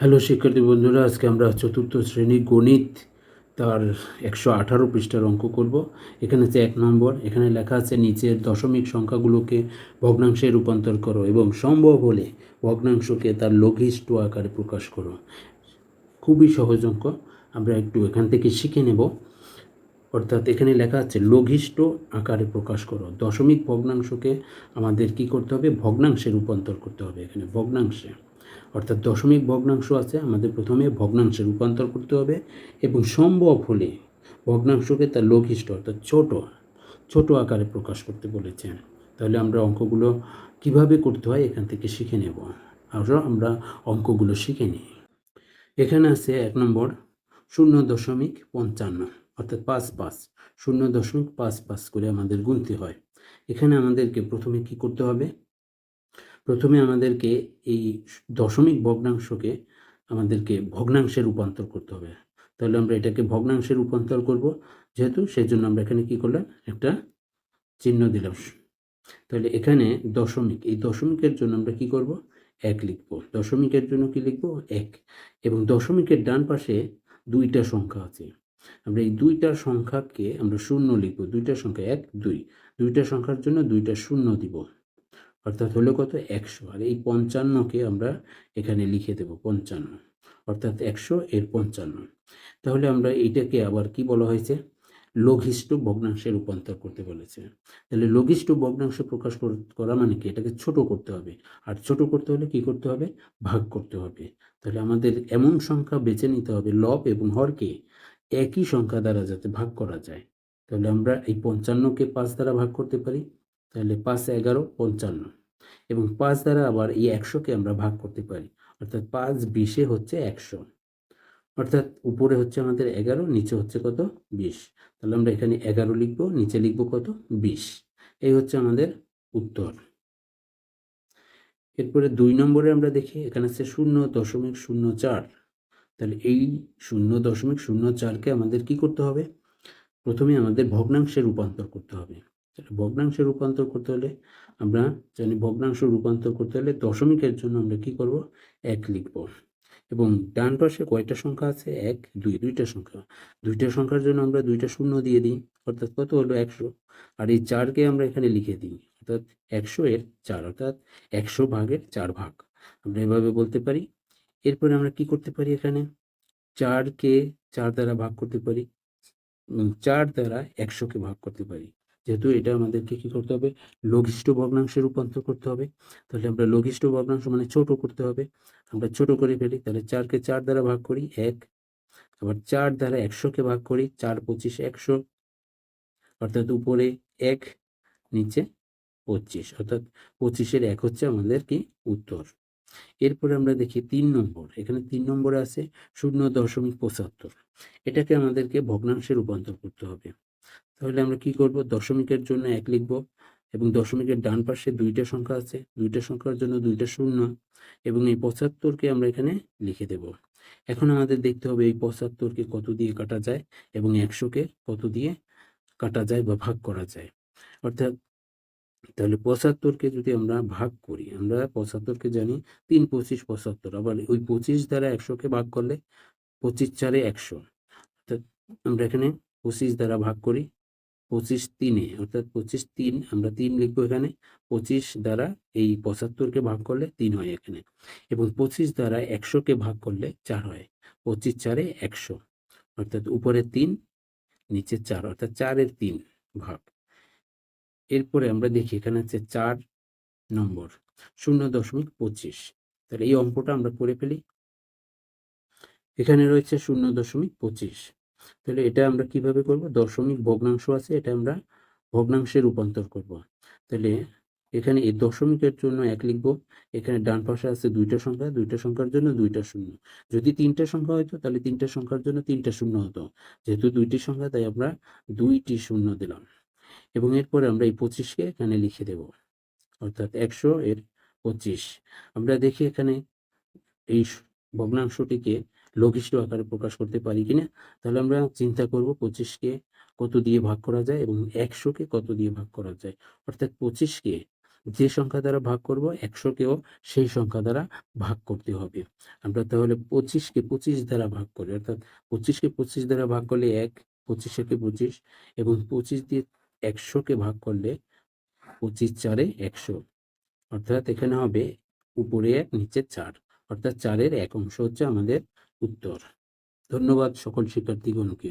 Hello শিক্ষার্থী বন্ধুরা, আজকে আমরা চতুর্থ শ্রেণি গণিত তার একশো আঠারো পৃষ্ঠার অঙ্ক করব। এখানে আছে এক নম্বর, এখানে লেখা আছে, নিচের দশমিক সংখ্যাগুলোকে ভগ্নাংশে রূপান্তর করো এবং সম্ভব হলে ভগ্নাংশকে তার লঘিষ্ঠ আকারে প্রকাশ করো। খুবই সহজ অঙ্ক, আমরা একটু এখান থেকে শিখে নেব। অর্থাৎ এখানে লেখা আছে লঘিষ্ঠ আকারে প্রকাশ করো। দশমিক ভগ্নাংশকে আমাদের কি করতে হবে? ভগ্নাংশে রূপান্তর করতে হবে এখানে, ভগ্নাংশে। অর্থাৎ দশমিক ভগ্নাংশ আছে, আমাদের প্রথমে ভগ্নাংশে রূপান্তর করতে হবে এবং সম্ভব হলে ভগ্নাংশকে তার লঘিষ্ঠ অর্থাৎ ছোট ছোট আকারে প্রকাশ করতে বলেছেন। তাহলে আমরা অঙ্কগুলো কীভাবে করতে হয় এখান থেকে শিখে নেব। আরও আমরা অঙ্কগুলো শিখে নিই। এখানে আছে এক নম্বর, শূন্য দশমিক পঞ্চান্ন। অর্থাৎ পাঁচ পাঁচ, শূন্য দশমিক পাঁচ পাঁচ করে আমাদের গুনতে হয়। এখানে আমাদেরকে প্রথমে কি করতে হবে? প্রথমে আমাদেরকে এই দশমিক ভগ্নাংশকে আমাদেরকে ভগ্নাংশে রূপান্তর করতে হবে। তাহলে আমরা এটাকে ভগ্নাংশে রূপান্তর করব, যেহেতু সেই জন্য আমরা এখানে কি করলাম? একটা চিহ্ন দিলাম। তাহলে এখানে দশমিক, এই দশমিকের জন্য আমরা কি করব? এক লিখব। দশমিকের জন্য কি লিখব? এক। এবং দশমিকের ডান পাশে দুইটা সংখ্যা আছে। আমরা এই দুইটা সংখ্যাকে আমরা শূন্য লিখব। দুইটা সংখ্যা এক, দুই। দুইটা সংখ্যার জন্য দুইটা শূন্য দিব। অর্থাৎ হলো কত? একশো। আর এই পঞ্চান্নকে আমরা এখানে লিখে দেব, পঞ্চান্ন। অর্থাৎ একশো এর পঞ্চান্ন। তাহলে আমরা এইটাকে আবার কি বলা হয়েছে? লঘিষ্ঠ ভগ্নাংশে রূপান্তর করতে বলেছে। তাহলে লঘিষ্ঠ ভগ্নাংশ প্রকাশ কর- করা মানে কি? এটাকে ছোট করতে হবে। আর ছোট করতে হলে কি করতে হবে? ভাগ করতে হবে। তাহলে আমাদের এমন সংখ্যা বেছে নিতে হবে, লব এবং হরকে। একই সংখ্যা দ্বারা যাতে ভাগ করা যায়। তাহলে আমরা এই পঞ্চান্নকে পাঁচ দ্বারা ভাগ করতে পারি। তাহলে পাঁচ, এগারো, পঞ্চান্ন। এবং পাঁচ দ্বারা আবার এই একশোকে আমরা ভাগ করতে পারি। অর্থাৎ পাঁচ বিশে হচ্ছে একশো। অর্থাৎ উপরে হচ্ছে আমাদের এগারো, নিচে হচ্ছে কত? বিশ। তাহলে আমরা এখানে এগারো লিখব, নিচে লিখব কত? বিশ। এই হচ্ছে আমাদের উত্তর। এরপরে দুই নম্বরে আমরা দেখি, এখানে আছে শূন্য দশমিক শূন্য চার। তাহলে এই শূন্য দশমিক শূন্য চারকে আমাদের কি করতে হবে? প্রথমে আমাদের ভগ্নাংশে রূপান্তর করতে হবে। ভগ্নাংশে রূপান্তর করতে হলে আমরা জানি ভগ্নাংশ রূপান্তর করতে হলে দশমিকের জন্য আমরা কি করব? এক লিখব। এবং ডান পাশে কয়টা সংখ্যা আছে? এক, দুই, দুইটা সংখ্যা। দুইটা সংখ্যার জন্য আমরা দুইটা শূন্য দিয়ে দিই। অর্থাৎ কত হলো? একশো। আর এই চারকে আমরা এখানে লিখে দিই। অর্থাৎ একশো এর চার, অর্থাৎ একশো ভাগের চার ভাগ। আমরা এভাবে বলতে পারি। এরপরে আমরা কি করতে পারি এখানে? চারকে চার দ্বারা ভাগ করতে পারি। চার দ্বারা একশোকে ভাগ করতে পারি। যেহেতু এটা আমাদেরকে কি করতে হবে? লঘিষ্ঠ ভগ্নাংশে রূপান্তর করতে হবে। তাহলে আমরা লঘিষ্ঠ ভগ্নাংশ মানে ছোট করতে হবে। আমরা ছোট করে ফেলি, তাহলে চারকে চার দ্বারা ভাগ করি, এক। আবার চার দ্বারা একশোকে ভাগ করি, চার পঁচিশ একশো। অর্থাৎ উপরে এক, নিচে পঁচিশ। অর্থাৎ পঁচিশের এক হচ্ছে আমাদের কি? উত্তর। এরপরে আমরা দেখি তিন নম্বর। এখানে তিন নম্বরে আছে শূন্য দশমিক পঁচাত্তর। এটাকে আমাদেরকে ভগ্নাংশে রূপান্তর করতে হবে। তাহলে আমরা কি করব? দশমিকের জন্য এক লিখব এবং দশমিকের ডান পাশে দুইটা সংখ্যা আছে। দুইটা সংখ্যার জন্য দুইটা শূন্য এবং এই পঁচাত্তরকে আমরা এখানে লিখে দেব। এখন আমাদের দেখতে হবে এই পঁচাত্তরকে কত দিয়ে কাটা যায় এবং একশোকে কত দিয়ে কাটা যায় বা ভাগ করা যায়। অর্থাৎ তাহলে পঁচাত্তরকে যদি আমরা ভাগ করি, আমরা পঁচাত্তরকে জানি তিন পঁচিশ পঁচাত্তর, আবার ওই পঁচিশ দ্বারা একশোকে ভাগ করলে পঁচিশ চারে একশো। অর্থাৎ আমরা এখানে পঁচিশ দ্বারা ভাগ করি, পঁচিশ তিনে, অর্থাৎ পঁচিশ তিন, আমরা তিন লিখব এখানে, পঁচিশ দ্বারা এই পঁচাত্তরকে ভাগ করলে তিন হয় এখানে, এবং পঁচিশ দ্বারা একশোকে ভাগ করলে চার হয়, পঁচিশ চারে একশো, অর্থাৎ উপরে তিন, নিচে চার, অর্থাৎ চারের তিন ভাগ। এরপরে আমরা দেখি, এখানে হচ্ছে চার নম্বর, শূন্য দশমিক পঁচিশ। তাহলে এই অঙ্কটা আমরা করে ফেলি। এখানে রয়েছে শূন্য দশমিক পঁচিশ। তাহলে এটা আমরা কীভাবে করব? দশমিক ভগ্নাংশ আছে, এটা আমরা ভগ্নাংশে রূপান্তর করব। তাহলে এখানে এই দশমিকের জন্য এক লিখব। এখানে ডান পাশে আছে দুইটা সংখ্যা, দুইটা সংখ্যার জন্য দুইটা শূন্য। যদি তিনটা সংখ্যা হতো তাহলে তিনটা সংখ্যার জন্য তিনটা শূন্য হতো। যেহেতু দুইটি সংখ্যা, তাই আমরা দুইটি শূন্য দিলাম। এবং এরপরে আমরা এই পঁচিশকে এখানে লিখে দেব। অর্থাৎ একশো এর পঁচিশ। আমরা দেখি এখানে এই ভগ্নাংশটিকে লঘিষ্ঠ আকারে প্রকাশ করতে পারি কিনা। তাহলে আমরা চিন্তা করব পঁচিশকে কত দিয়ে ভাগ করা যায় এবং একশোকে কত দিয়ে ভাগ করা যায়। অর্থাৎ পঁচিশকে যে সংখ্যা দ্বারা ভাগ করব, একশোকেও সেই সংখ্যা দ্বারা ভাগ করতে হবে। আমরা তাহলে পঁচিশকে পঁচিশ দ্বারা ভাগ করি। অর্থাৎ পঁচিশকে পঁচিশ দ্বারা ভাগ করলে এক পঁচিশকে পঁচিশ এবং পঁচিশ দিয়ে একশোকে ভাগ করলে পঁচিশ চারে একশো। অর্থাৎ এখানে হবে উপরে এক, নিচে চার। অর্থাৎ চারের এক অংশ হচ্ছে আমাদের উত্তর। ধন্যবাদ সকল শিক্ষার্থীগণকে।